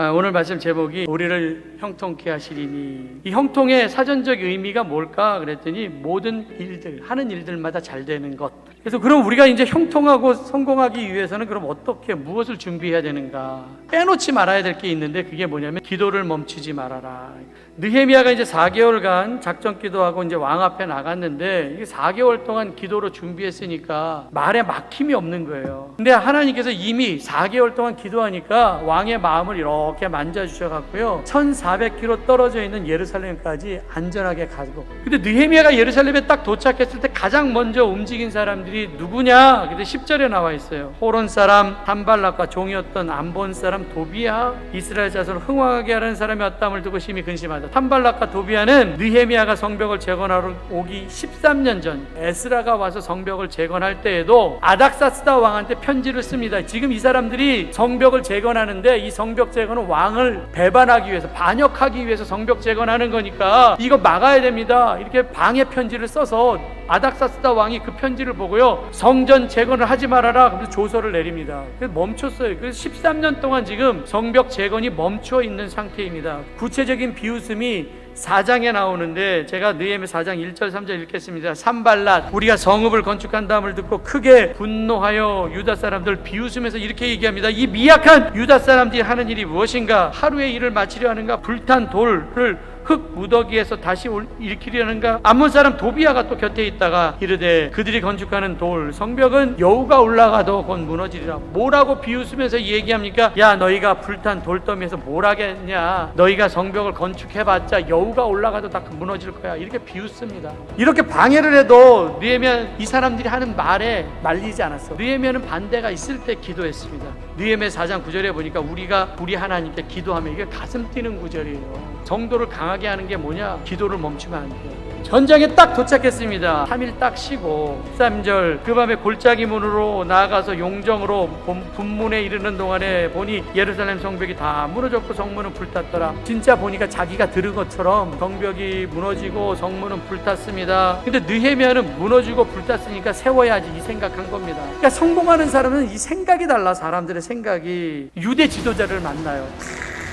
아, 오늘 말씀 제목이 우리를 형통케 하시리니 이 형통의 사전적 의미가 뭘까 그랬더니 모든 일들 하는 일들마다 잘 되는 것. 그래서 그럼 우리가 이제 형통하고 성공하기 위해서는 그럼 어떻게 무엇을 준비해야 되는가? 빼놓지 말아야 될 게 있는데 그게 뭐냐면 기도를 멈추지 말아라. 느헤미야가 이제 4개월간 작전 기도하고 이제 왕 앞에 나갔는데 이게 4개월 동안 기도로 준비했으니까 말에 막힘이 없는 거예요. 근데 하나님께서 이미 4개월 동안 기도하니까 왕의 마음을 이렇게 만져 주셔 갖고요. 1400km 떨어져 있는 예루살렘까지 안전하게 가고. 근데 느헤미야가 예루살렘에 딱 도착했을 때 가장 먼저 움직인 사람들이 누구냐? 근데 10절에 나와 있어요. 호론 사람 단발락과 종이었던 암본 사람 도비야 이스라엘 자손을 흥왕하게 하는 사람이 왔다함을 두고 심히 근심하다. 탄발락과 도비아는 느헤미야가 성벽을 재건하러 오기 13년 전 에스라가 와서 성벽을 재건할 때에도 아닥사스다 왕한테 편지를 씁니다. 지금 이 사람들이 성벽을 재건하는데 이 성벽 재건은 왕을 배반하기 위해서 반역하기 위해서 성벽 재건하는 거니까 이거 막아야 됩니다. 이렇게 방해 편지를 써서 아닥사스다 왕이 그 편지를 보고요. 성전 재건을 하지 말아라. 그래서 조서를 내립니다. 그래서 멈췄어요. 그래서 13년 동안 지금 성벽 재건이 멈춰 있는 상태입니다. 구체적인 비웃음이 4장에 나오는데 제가 느헤미 4장 1절 3절 읽겠습니다. 산발랏 우리가 성읍을 건축한 다음을 듣고 크게 분노하여 유다 사람들 비웃으면서 이렇게 얘기합니다. 이 미약한 유다 사람들이 하는 일이 무엇인가? 하루의 일을 마치려 하는가? 불탄 돌을 흙 무더기에서 다시 올- 일으키려는가? 암몬 사람 도비아가 또 곁에 있다가 이르되 그들이 건축하는 돌 성벽은 여우가 올라가도 곧 무너지리라. 뭐라고 비웃으면서 얘기합니까? 야 너희가 불탄 돌더미에서 뭘 하겠냐? 너희가 성벽을 건축해봤자 여우가 올라가도 다 무너질 거야. 이렇게 비웃습니다. 이렇게 방해를 해도 느헤미야 이 사람들이 하는 말에 말리지 않았어. 느헤미야는 반대가 있을 때 기도했습니다. 느헤미야 4장 9절에 보니까 우리가 우리 하나님께 기도하면 이게 가슴 뛰는 구절이에요. 정도를 강하게 하는 게 뭐냐? 기도를 멈추면 안 돼요. 전장에 딱 도착했습니다. 3일 딱 쉬고 13절 그 밤에 골짜기 문으로 나아가서 용정으로 본- 분문에 이르는 동안에 보니 예루살렘 성벽이 다 무너졌고 성문은 불탔더라. 진짜 보니까 자기가 들은 것처럼 성벽이 무너지고 성문은 불탔습니다. 근데 느헤미야는 무너지고 불탔으니까 세워야지 이 생각한 겁니다. 그러니까 성공하는 사람은 이 생각이 달라 사람들의 생각이 유대 지도자를 만나요.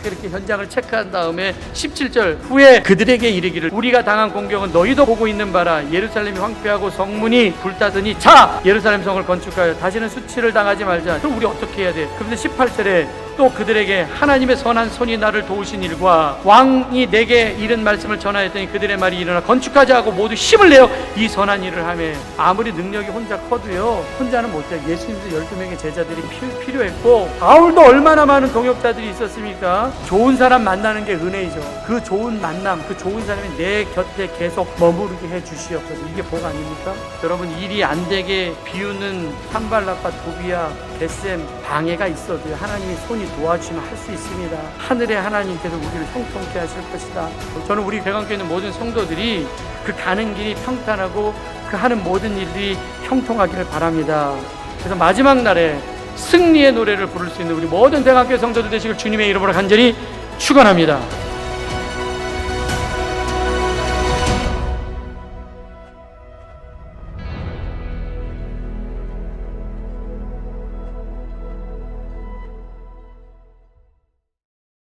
이렇게 현장을 체크한 다음에 17절 후에 그들에게 이르기를 우리가 당한 공격은 너희도 보고 있는 바라. 예루살렘이 황폐하고 성문이 불타더니 자! 예루살렘 성을 건축하여 다시는 수치를 당하지 말자. 그럼 우리 어떻게 해야 돼? 그런데 18절에 또 그들에게 하나님의 선한 손이 나를 도우신 일과 왕이 내게 이른 말씀을 전하였더니 그들의 말이 일어나 건축하자 하고 모두 힘을 내어 이 선한 일을 하며 아무리 능력이 혼자 커도요 혼자는 못해. 예수님도 12명의 제자들이 필- 필요했고 바울도 얼마나 많은 동역자들이 있었습니까? 좋은 사람 만나는 게 은혜이죠. 그 좋은 만남 그 좋은 사람이 내 곁에 계속 머무르게 해 주시옵소서. 이게 복 아닙니까? 여러분 일이 안 되게 비우는 산발락과 도비야 겟셈 방해가 있어도 하나님이 손이 도와주시면 할 수 있습니다. 하늘의 하나님께서 우리를 형통케 하실 것이다. 저는 우리 대강교회 있는 모든 성도들이 그 가는 길이 평탄하고 그 하는 모든 일들이 형통하기를 바랍니다. 그래서 마지막 날에 승리의 노래를 부를 수 있는 우리 모든 대강교회 성도들 되시길 주님의 이름으로 간절히 축원합니다.